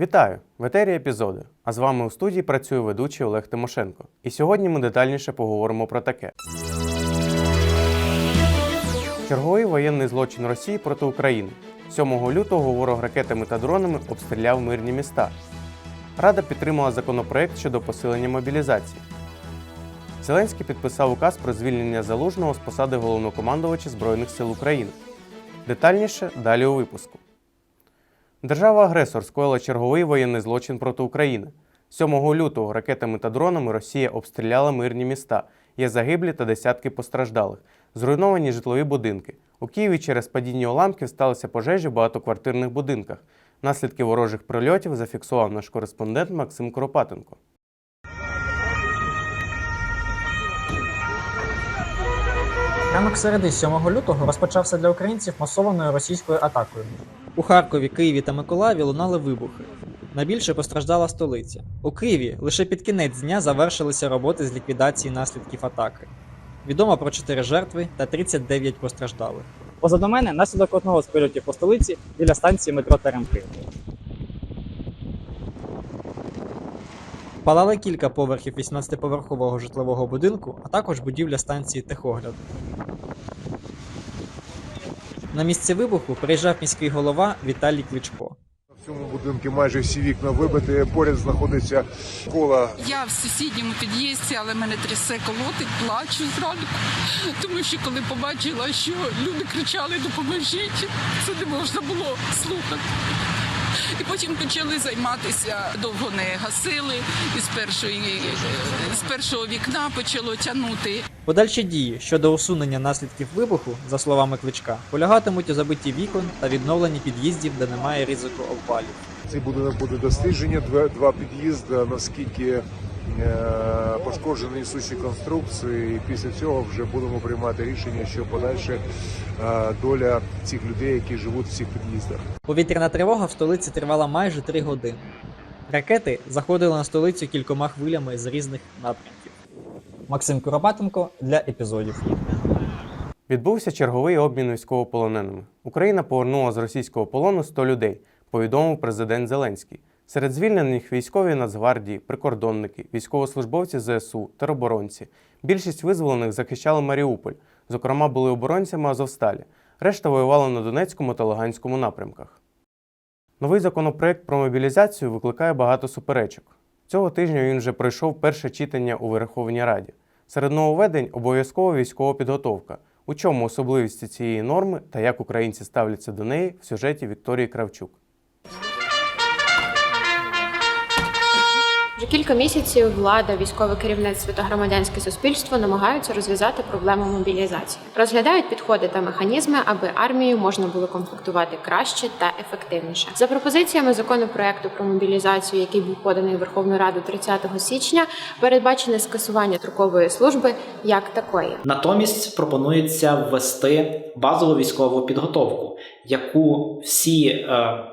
Вітаю! В етері епізоди. А з вами у студії працює ведучий Олег Тимошенко. І сьогодні ми детальніше поговоримо про таке. Черговий воєнний злочин Росії проти України. 7 лютого ворог ракетами та дронами обстріляв мирні міста. Рада підтримала законопроект щодо посилення мобілізації. Зеленський підписав указ про звільнення залужного з посади головнокомандувача Збройних сил України. Детальніше далі у випуску. Держава-агресор скоїла черговий воєнний злочин проти України. 7 лютого ракетами та дронами Росія обстріляла мирні міста. Є загиблі та десятки постраждалих, зруйновані житлові будинки. У Києві через падіння уламків сталися пожежі в багатоквартирних будинках. Наслідки ворожих прильотів зафіксував наш кореспондент Максим Коропатенко. Ранок середи 7 лютого розпочався для українців масованою російською атакою. У Харкові, Києві та Миколаєві лунали вибухи. Найбільше постраждала столиця. У Києві лише під кінець дня завершилися роботи з ліквідації наслідків атаки. Відомо про 4 жертви та 39 постраждалих. Позаду мене наслідок одного з прильотів по столиці біля станції метро Теремки. Палали кілька поверхів 18-поверхового житлового будинку, а також будівля станції техогляду. На місце вибуху приїжджав міський голова Віталій Кличко. В цьому будинку майже всі вікна вибиті. Поряд знаходиться школа. Я в сусідньому під'їзді, але мене трясе колотить, плачу зранку. Тому що коли побачила, що люди кричали Допоможіть, це не можна було слухати. І потім почали займатися, довго не гасили, і з першої з першого вікна почало тягнути. Подальші дії щодо усунення наслідків вибуху, за словами Кличка, полягатимуть у забитті вікон та відновленні під'їздів, де немає ризику обвалів. Це буде буде дослідження. Два, два під'їзди, наскільки е, пошкоджені несучі конструкції. І після цього вже будемо приймати рішення, що подальше е, доля цих людей, які живуть в цих під'їздах. Повітряна тривога в столиці тривала майже три години. Ракети заходили на столицю кількома хвилями з різних напрямків. Максим Куропатенко для епізодів. Відбувся черговий обмін військовополоненими. Україна повернула з російського полону 100 людей, повідомив президент Зеленський. Серед звільнених військові Нацгвардії, прикордонники, військовослужбовці ЗСУ, тероборонці. Більшість визволених захищали Маріуполь, зокрема, були оборонцями Азовсталі. Решта воювала на Донецькому та Луганському напрямках. Новий законопроект про мобілізацію викликає багато суперечок. Цього тижня він вже пройшов перше читання у Верховній Раді. Серед нововведень обов'язкова військова підготовка. У чому особливості цієї норми та як українці ставляться до неї в сюжеті Вікторії Кравчук. Вже кілька місяців влада, військове керівництво та громадянське суспільство намагаються розв'язати проблему мобілізації, розглядають підходи та механізми, аби армію можна було комплектувати краще та ефективніше. За пропозиціями законопроекту про мобілізацію, який був поданий Верховну Раду 30 січня, передбачене скасування строкової служби як такої. Натомість пропонується ввести базову військову підготовку, яку всі е,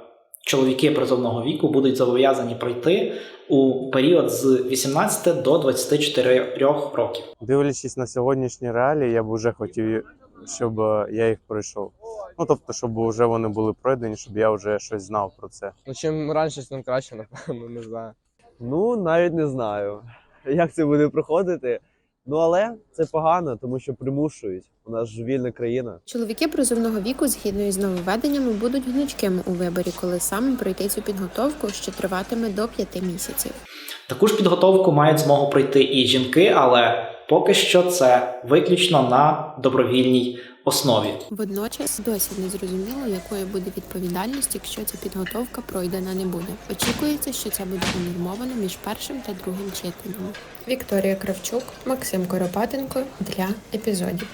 чоловіки призовного віку будуть зобов'язані пройти у період з 18 до 24 років. Дивлячись на сьогоднішні реалії, я б вже хотів, щоб е, я їх пройшов. Ну тобто, щоб вже вони були пройдені, щоб я вже щось знав про це. Ну, чим раніше, тим краще, напевно, не знаю. Ну, навіть не знаю, як це буде проходити. Ну але це погано, тому що примушують. У нас ж вільна країна. Чоловіки призовного віку, згідно із нововведеннями, будуть гнучкими у виборі, коли саме пройти цю підготовку, що триватиме до п'яти місяців. Таку ж підготовку мають змогу пройти і жінки, але поки що це виключно на добровільній основі. Водночас досі не зрозуміло, якою буде відповідальність, якщо ця підготовка пройдена не буде. Очікується, що це буде унормовано між першим та другим читанням. Вікторія Кравчук, Максим Коропатенко для епізодів.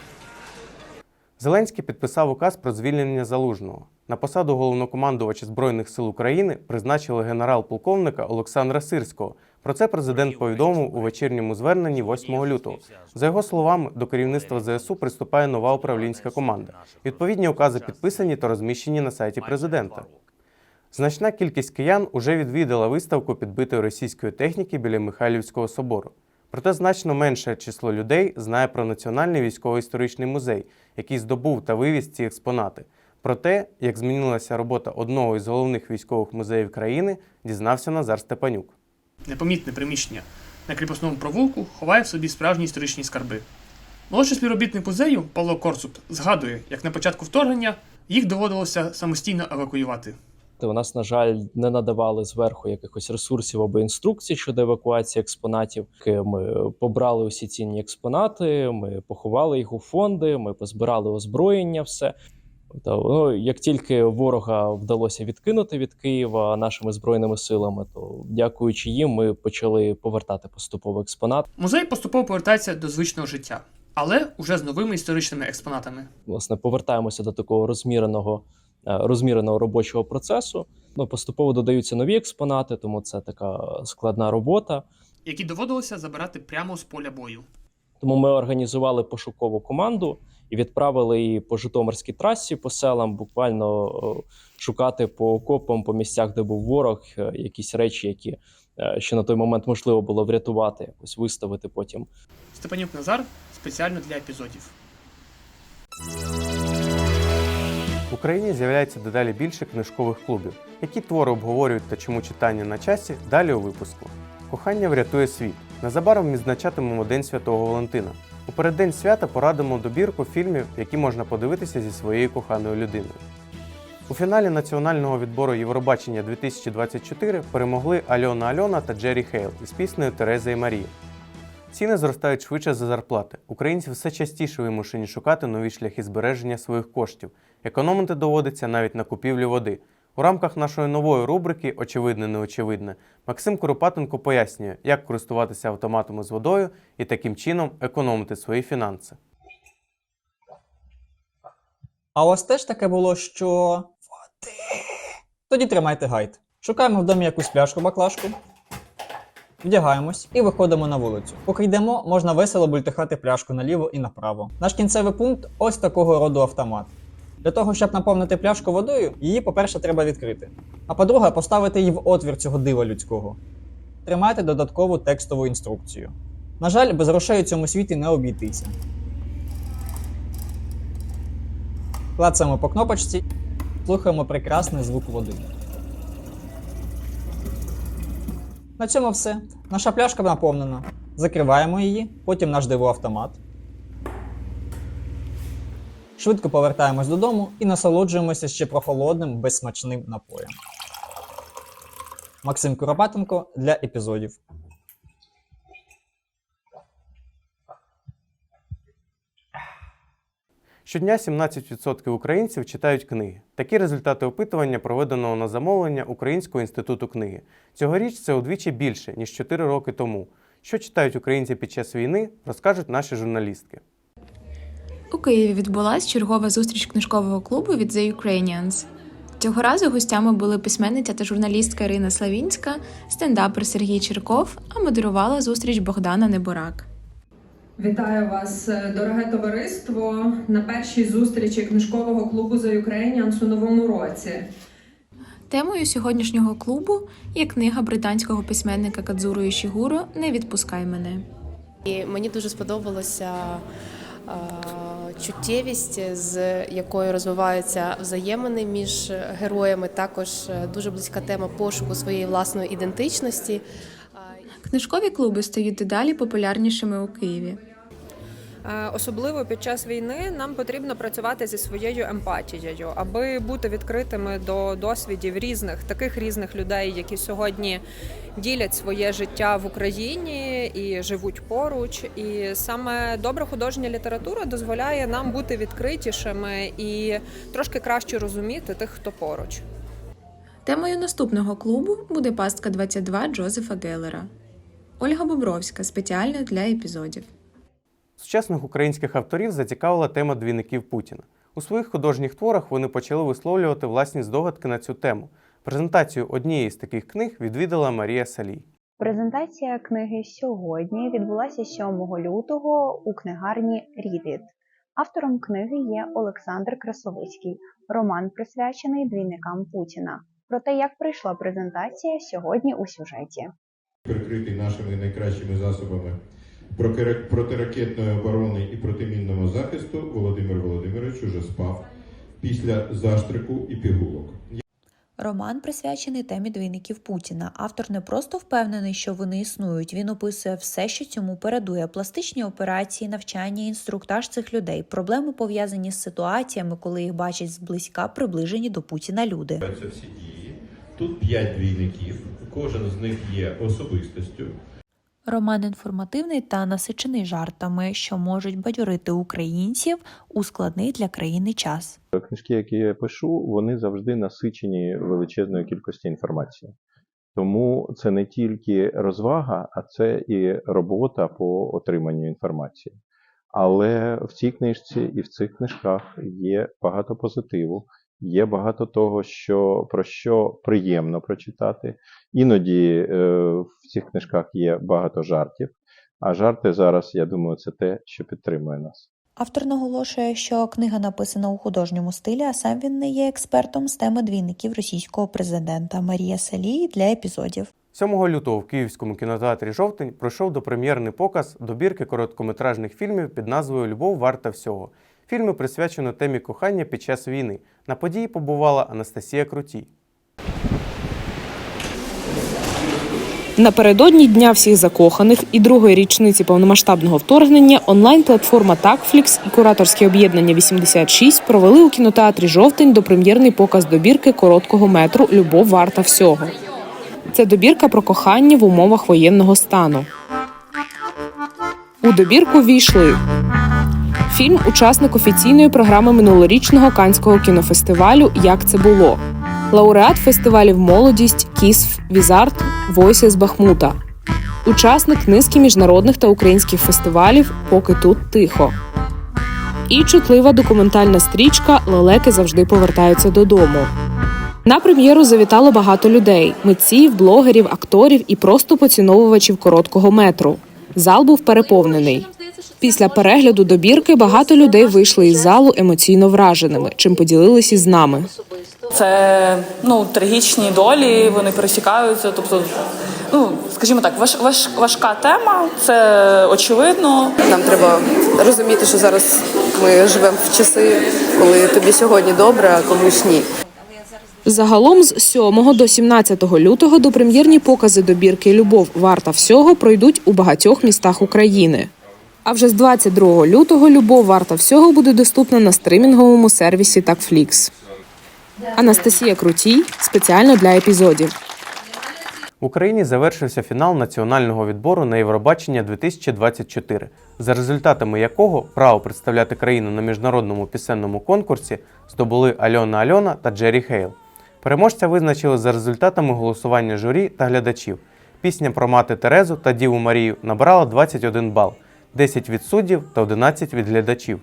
Зеленський підписав указ про звільнення залужного. На посаду головнокомандувача Збройних сил України призначили генерал-полковника Олександра Сирського. Про це президент повідомив у вечірньому зверненні 8 лютого. За його словами, до керівництва ЗСУ приступає нова управлінська команда. Відповідні укази підписані та розміщені на сайті президента. Значна кількість киян уже відвідала виставку підбитої російської техніки біля Михайлівського собору. Проте значно менше число людей знає про Національний військово-історичний музей, який здобув та вивіз ці експонати. Про те, як змінилася робота одного із головних військових музеїв країни, дізнався Назар Степанюк. Непомітне приміщення на кріпосному провулку ховає в собі справжні історичні скарби. Молодший співробітник музею Павло Корсут згадує, як на початку вторгнення їх доводилося самостійно евакуювати. У нас, на жаль, не надавали зверху якихось ресурсів або інструкцій щодо евакуації експонатів. Ми побрали усі цінні експонати, ми поховали їх у фонди, ми позбирали озброєння, все. Ну, як тільки ворога вдалося відкинути від Києва нашими збройними силами, то дякуючи їм, ми почали повертати поступово експонат. Музей поступово повертається до звичного життя, але уже з новими історичними експонатами. Власне, повертаємося до такого розміреного, е, розміреного робочого процесу. Ну, поступово додаються нові експонати, тому це така складна робота. які доводилося забирати прямо з поля бою. Тому ми організували пошукову команду і відправили її по Житомирській трасі, по селам, буквально шукати по окопам, по місцях, де був ворог, е, якісь речі, які е, ще на той момент можливо було врятувати, якось виставити потім. Степанюк Назар спеціально для епізодів. В Україні з'являється дедалі більше книжкових клубів. Які твори обговорюють та чому читання на часі далі у випуску. Кохання врятує світ. Незабаром відзначатимемо День Святого Валентина. У переддень свята порадимо добірку фільмів, які можна подивитися зі своєю коханою людиною. У фіналі національного відбору Євробачення 2024 перемогли Альона Альона та Джері Хейл із піснею Тереза і Марія. Ціни зростають швидше за зарплати. Українці все частіше вимушені шукати нові шляхи збереження своїх коштів. Економити доводиться навіть на купівлі води. У рамках нашої нової рубрики Очевидне неочевидне Максим Куропатенко пояснює, як користуватися автоматами з водою і таким чином економити свої фінанси. А ось теж таке було, що. Води. Тоді тримайте гайд. Шукаємо в домі якусь пляшку баклажку. Вдягаємось і виходимо на вулицю. Поки йдемо, можна весело бультихати пляшку наліво і направо. Наш кінцевий пункт ось такого роду автомат. Для того, щоб наповнити пляшку водою, її, по-перше, треба відкрити. А по-друге, поставити її в отвір цього дива людського. Тримайте додаткову текстову інструкцію. На жаль, без грошей у цьому світі не обійтися. Клацаємо по кнопочці, слухаємо прекрасний звук води. На цьому все. Наша пляшка наповнена. Закриваємо її, потім наш дивоавтомат. Швидко повертаємось додому і насолоджуємося ще прохолодним, безсмачним напоєм. Максим Куропатенко для епізодів. Щодня 17% українців читають книги. Такі результати опитування проведеного на замовлення Українського інституту книги. Цьогоріч це удвічі більше, ніж 4 роки тому. Що читають українці під час війни, розкажуть наші журналістки. У Києві відбулася чергова зустріч книжкового клубу від The Ukrainians. Цього разу гостями були письменниця та журналістка Ірина Славінська, стендапер Сергій Черков, а модерувала зустріч Богдана Неборак. Вітаю вас, е, дороге товариство, на першій зустрічі книжкового клубу The Ukrainians у новому році. Темою сьогоднішнього клубу є книга британського письменника Кадзуру Ішігуро Не відпускай мене. І мені дуже сподобалося чуттєвість, з якою розвиваються взаємини між героями. Також е, дуже близька тема пошуку своєї власної ідентичності. Книжкові клуби стають дедалі популярнішими у Києві. Е, Особливо під час війни нам потрібно працювати зі своєю емпатією, аби бути відкритими до досвідів різних таких різних людей, які сьогодні ділять своє життя в Україні і живуть поруч. І саме добра художня література дозволяє нам бути відкритішими і трошки краще розуміти тих, хто поруч. Темою наступного клубу буде пастка 22 Джозефа Геллера. Ольга Бобровська спеціально для епізодів. Сучасних українських авторів зацікавила тема двійників Путіна. У своїх художніх творах вони почали висловлювати власні здогадки на цю тему. Презентацію однієї з таких книг відвідала Марія Салій. Презентація книги сьогодні відбулася 7 лютого у книгарні Рідит. Автором книги є Олександр Красовицький. Роман присвячений двійникам Путіна. Про те, як прийшла презентація сьогодні у сюжеті. Прикритий нашими найкращими засобами протиракетної оборони і протимінного захисту, Володимир Володимирович уже спав після заштрику і пігулок. Роман присвячений темі двійників Путіна. Автор не просто впевнений, що вони існують. Він описує все, що цьому передує: пластичні операції, навчання, інструктаж цих людей, проблеми пов'язані з ситуаціями, коли їх бачать зблизька, приближені до Путіна люди. Це всі дії. Тут п'ять двійників, кожен з них є особистостю. Роман інформативний та насичений жартами, що можуть бадьорити українців у складний для країни час. Книжки, які я пишу, вони завжди насичені величезною кількістю інформації. Тому це не тільки розвага, а це і робота по отриманню інформації. Але в цій книжці і в цих книжках є багато позитиву, є багато того, що, про що приємно прочитати. Іноді е, в цих книжках є багато жартів, а жарти зараз, я думаю, це те, що підтримує нас. Автор наголошує, що книга написана у художньому стилі, а сам він не є експертом з теми двійників російського президента Марія Салії для епізодів. 7 лютого в Київському кінотеатрі Жовтень пройшов допрем'єрний показ добірки короткометражних фільмів під назвою Любов варта всього. Фільми присвячено темі кохання під час війни. На події побувала Анастасія Крутій. Напередодні Дня всіх закоханих і другої річниці повномасштабного вторгнення онлайн-платформа Такфлікс і кураторське об'єднання 86 провели у кінотеатрі Жовтень допрем'єрний показ добірки короткого метру Любов варта всього. Це добірка про кохання в умовах воєнного стану. У добірку війшли фільм Учасник офіційної програми минулорічного канського кінофестивалю Як це було лауреат фестивалів Молодість, Кісф, Візарт, Войси з Бахмута, учасник низки міжнародних та українських фестивалів Поки тут тихо. І чутлива документальна стрічка Лелеки завжди повертаються додому. На прем'єру завітало багато людей: митців, блогерів, акторів і просто поціновувачів короткого метру. Зал був переповнений. Після перегляду добірки багато людей вийшли із залу емоційно враженими, чим поділилися з нами. Це ну трагічні долі, вони пересікаються. Тобто, ну скажімо так, важ, важ, важка тема, це очевидно. Нам треба розуміти, що зараз ми живемо в часи, коли тобі сьогодні добре, а комусь ні. Загалом з 7 до 17 лютого допрем'єрні покази добірки Любов варта всього пройдуть у багатьох містах України. А вже з 22 лютого Любов варта всього буде доступна на стримінговому сервісі Такфлікс. Анастасія Крутій спеціально для епізодів. В Україні завершився фінал національного відбору на Євробачення 2024, за результатами якого право представляти країну на міжнародному пісенному конкурсі здобули Альона Альона та Джері Хейл. Переможця визначили за результатами голосування журі та глядачів. Пісня про мати Терезу та Діву Марію набрала 21 бал, 10 від суддів та 11 від глядачів.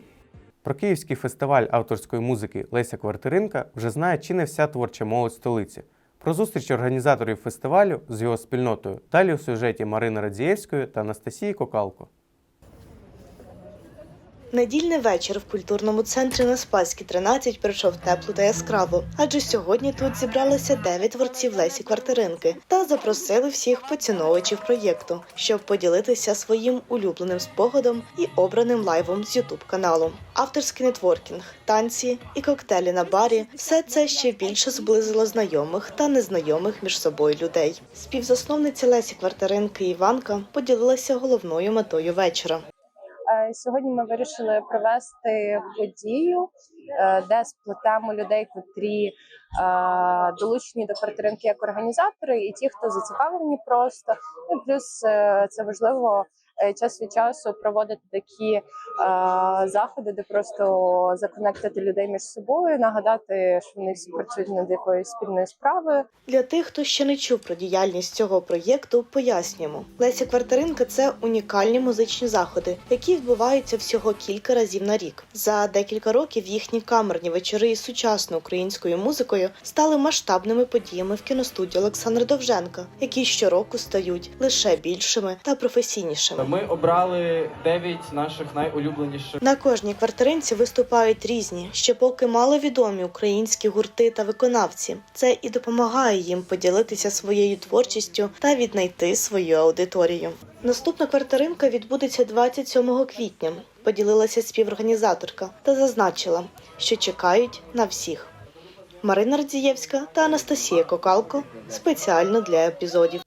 Про Київський фестиваль авторської музики Леся Квартиринка вже знає чи не вся творча молодь столиці. Про зустріч організаторів фестивалю з його спільнотою далі у сюжеті Марини Радзієвської та Анастасії Кокалко. Недільний вечір в культурному центрі на Спаській 13 пройшов тепло та яскраво, адже сьогодні тут зібралися дев'ять творців Лесі Квартиринки та запросили всіх поціновувачів проєкту, щоб поділитися своїм улюбленим спогадом і обраним лайвом з Ютуб каналу. Авторський нетворкінг, танці і коктейлі на барі все це ще більше зблизило знайомих та незнайомих між собою людей. Співзасновниця Лесі Квартиринки Іванка поділилася головною метою вечора. Е, Сьогодні ми вирішили провести подію, е, де сплетемо людей, котрі е, долучені до квартиринки як організатори, і ті, хто зацікавлені просто. Ну, і плюс це важливо час від часу проводити такі е, заходи, де просто законектити людей між собою, нагадати, що вони всі працюють над якоюсь спільною справою. Для тих, хто ще не чув про діяльність цього проєкту, пояснюємо. Леся Квартиринка це унікальні музичні заходи, які відбуваються всього кілька разів на рік. За декілька років їхні камерні вечори із сучасною українською музикою стали масштабними подіями в кіностудії Олександра Довженка, які щороку стають лише більшими та професійнішими. Ми обрали 9 наших найулюбленіших На кожній квартиринці виступають різні, ще поки маловідомі українські гурти та виконавці. Це і допомагає їм поділитися своєю творчістю та віднайти свою аудиторію. Наступна квартиринка відбудеться 27 квітня. Поділилася співорганізаторка та зазначила, що чекають на всіх. Марина Радзієвська та Анастасія Кокалко спеціально для епізодів.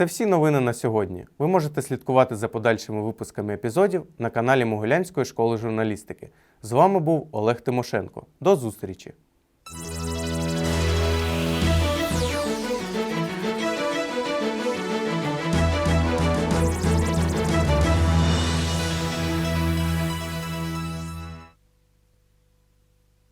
Це всі новини на сьогодні. Ви можете слідкувати за подальшими випусками епізодів на каналі Могилянської школи журналістики. З вами був Олег Тимошенко. До зустрічі!